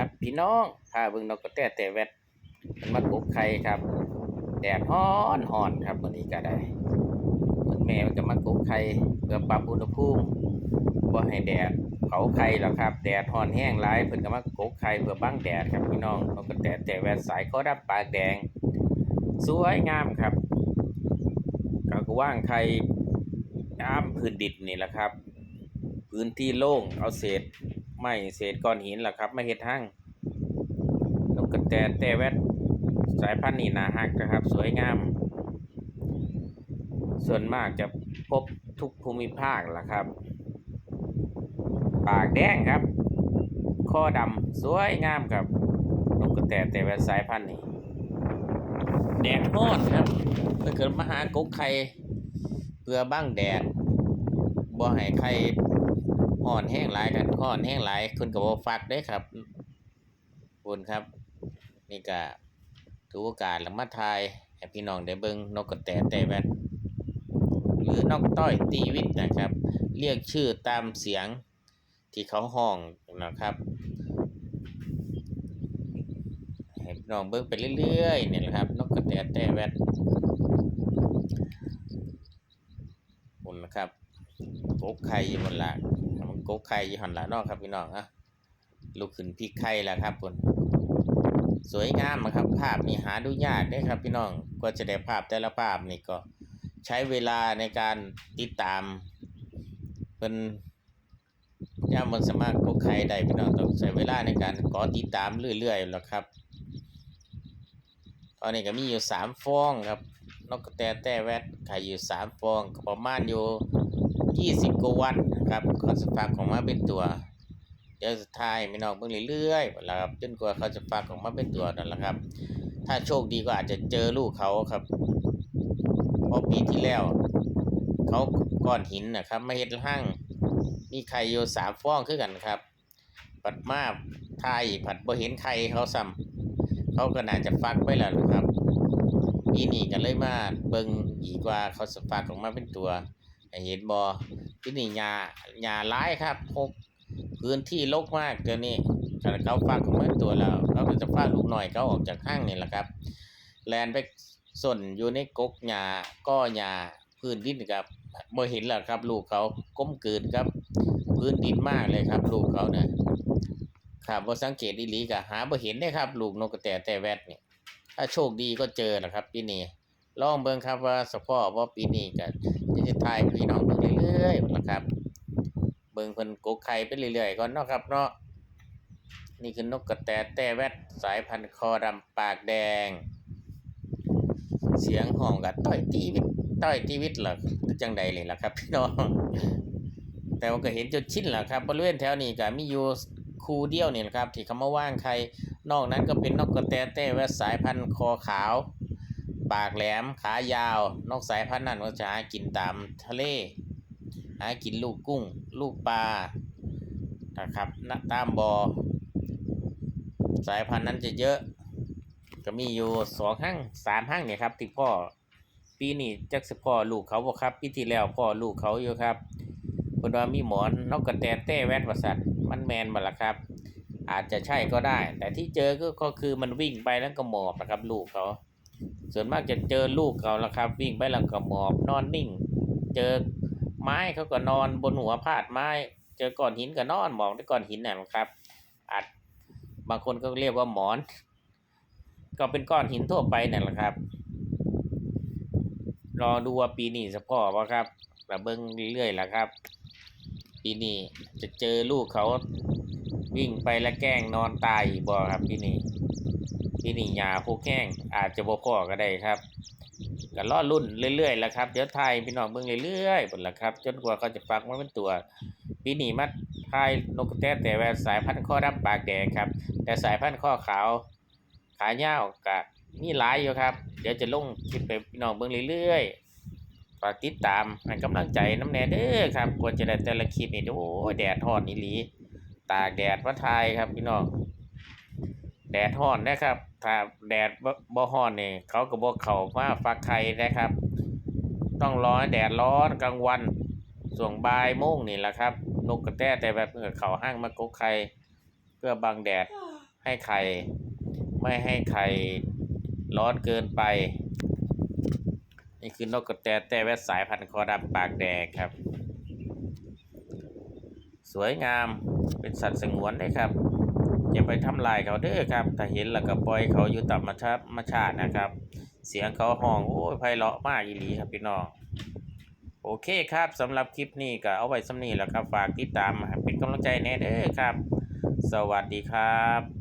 ครับพี่น้องพาเบิ่งนกกระแตแต่แวดมันมากกไข่ครับแดดฮ้อนฮ้อนครับวันนี้ก็ได้มันแม่มันก็มากกไข่เพื่อปรับอุณหภูมิบ่ให้แดดเผาไข่หรอกครับ แดดฮ้อนแห้งหลายเพิ่นก็มากกไข่เพื่อบังแดดครับพี่น้องนกกระแตแต่แวดสายคอดำปากแดง สวยงามครับก็ว่างไข่ตามพื้นดินนี่แหละครับ พื้นที่โล่งเอาเศษ ไม้เศษก้อนหินล่ะครับมาเฮ็ดห้างนกกระแตแต่แวดสายพันธุ์นี่นาฮักนะครับ สวยงาม ส่วนมากจะพบทุกภูมิภาคล่ะครับ ปากแดงครับ ข้อดำสวยงามครับนกกระแตแต่แวดสายพันธุ์นี่แดดร้อนครับเพื่อเกิดมาหากกไข่เพื่อบ้างแดดบ่ให้ไข่ ห่อนแห้งหลายกันห่อนแห้งหลายคุณก็บ่ฟักเด้ครับคุณครับ นี่ก็ถือโอกาสแล้วมาทายให้พี่น้องได้เบิ่งนกกระแตแต่แวดหรือนกต้อยตีวิตนะครับ เรียกชื่อตามเสียงที่เขาห้องนะครับให้พี่น้องเบิ่งไปเรื่อยๆเนี่แหละครับ นกกระแตแต่แวดคุณนะครับกกไข่อยู่บนละ มันกกไข่ยู่หันละนอกครับพี่น้องอะลูกขึ้นพี่ไข่แล้วครับคุณสวยงามนะครับ ภาพนี่หาดูยากได้ครับ พี่น้องกว่าจะได้ภาพแต่ละภาพนี่ก็ใช้เวลาในการติดตามเป็นย่ามมันสามารถกกไข่ได้พี่น้องต้องใช้เวลาในการก่อติดตามเรื่อยๆแล้วครับตอนนี้ก็มีอยู่สามฟองครับนกกระแตแต่แวดไข่อยู่สามฟองก็ประมาณอยู่ ยี่สิบกว่าวันนะครับเขาจะฟักออกมาเป็นตัวเดี๋ยวสุดท้ายไม่นอกเบิ่งเรื่อยๆแล้วครับจนกว่าเขาจะฟักออกมาเป็นตัวนั่นแหละครับ ถ้าโชคดีก็อาจจะเจอลูกเขาครับเพราะปีที่แล้ว เขาก้อนหินนะครับมาเฮ็ดห้างมีไข่อยู่สามฟองคือกันครับ ปัดมาทายผัดบ่เห็นไข่เขาซ้ำเขาก็น่าจะฟักไว้แล้วนะครับปีนี้ก็เลยมาเบิ่งอีกว่าเขาจะฟักออกมาเป็นตัว เห็นบอที่นี่หญ้าหญ้าร้ายครับพบพื้นที่รกมากเดี๋ยวนี้ถ้าเขาฟักออกมาเป็นตัวแล้วเขาก็จะฟักลูกหน่อยเขาออกจากห้างนี่แหละครับ แลนไปส่วนอยู่ในกกหญ้าก็หญ้าพื้นดินครับบ่เห็นแล้วครับ ลูกเขาก้มกืนครับ พื้นดินมากเลยครับ ลูกเขาเนี่ยครับบ่สังเกตอีหลีก็หาบ่เห็นได้ครับ ลูกนกกระแตแต่แวดเนี่ยถ้าโชคดีก็เจอนะครับปีนี้ ลองเบิ่งครับว่าสพอว่าปีนี้ก็จะทายพี่น้องเบิ่งเรื่อยๆนะครับ เบิ่งเพิ่นกกไข่ไปเรื่อยๆก่อนเนาะครับเนาะนี่คือนกกระแตแต่แวดสายพันธุ์คอดำปากแดง เสียงห้องกับต้อยตีวิตต้อยตีวิตเหรอจังใดเลยล่ะครับ พี่น้องแต่ว่าก็เห็นจนชินแล้วครับบริเวณแถวนี้ก็มีอยู่คูเดียวนี่แหละครับ ที่เขามาว่างใครนอกนั้นก็เป็นนกกระแตเต้แวดสายพันธุ์คอขาว ปากแหลม ขายาว นกสายพันธุ์นั้นก็จะหากินตามทะเล หากินลูกกุ้ง ลูกปลา นะครับณตามบอ่อ สายพันธุ์นั้นจะเยอะ ก็มีอยู่สองห้างสามห้างเนี่ยครับที่พ่อ ปีนี้จักสพ่อลูกเขาบ่ครับ ปีที่แล้วพ่อลูกเขาอยู่ครับเพิ่นว่ามีหมอนนกกระแตเต้แวดว่าซั่นมันแมนบ่ล่ะครับอาจจะใช่ก็ได้ แต่ที่เจอก็คือมันวิ่งไปแล้วก็หมอบนะครับ ลูกเขา ส่วนมากจะเจอลูกเขาละครับ วิ่งไปแล้วก็หมอบนอนนิ่ง เจอไม้เขาก็นอนบนหัวพาดไม้ เจอก้อนหินก็นอนหมอบในก้อนหินนั่นครับอาจบางคนก็เรียกว่าหมอน ก็เป็นก้อนหินทั่วไปนั่นแหละครับ รอดูว่าปีนี้สะพ่อบ่ครับระเบิงเรื่อยๆแหละครับ ปีนี้จะเจอลูกเขาวิ่งไปแล้วแกล้งนอนตายบ่ครับปีนี้ ปีนี้ยาผู้แกล้งอาจจะบ่พอก็ได้ครับก็รอรุ่นเรื่อยๆแล้วครับเดี๋ยวไทยพี่น้องเบิ่งเรื่อยๆหมดละครับ จนกว่าเขาจะฟักมาเป็นตัวปีนี้มาทายนกแต่แต่ว่าสายพันธุ์ข้อดำปากแดงครับ แต่สายพันธุ์ข้อขาว ขายาวก็มีหลายอยู่ครับ เดี๋ยวจะลงคลิปไปพี่น้องเบิ่งเรื่อยๆฝากติดตามให้กำลังใจน้ำแน่เด้อครับกว่าจะได้แต่ละคลิปนี่โอ้แดดร้อนอีหลีตากแดดมาทยครับพี่น้อง แดดร้อนนะครับ ถ้าแดดบ่บ่ร้อนนี่เขาก็บ่เข้ามาฟักไข่นะครับ ต้องรอให้แดดร้อนกลางวันส่วงบ่ายโมงนี่แหละครับ นกกระแตแต่แบบเพื่อเข้าห้างมากกไข่เพื่อบังแดดให้ไข่ไม่ให้ไข่ร้อนเกินไป นี่คือนกกระแตแต่แวดสายพันธุ์คอดำปากแดงครับ สวยงามเป็นสัตว์สงวนเลยครับ อย่าไปทำลายเขาเด้อครับ ถ้าเห็นแล้วก็ปล่อยเขาอยู่ตามธรรมชาติธรรมชาตินะครับ เสียงเขาห้องโอ้ยไพเราะมากอีหลีครับพี่น้องโอเคครับสำหรับคลิปนี้ก็เอาไว้สำนี้แหล้วครับฝากติดตามเป็นกำลังใจแน่เด้อครับ สวัสดีครับ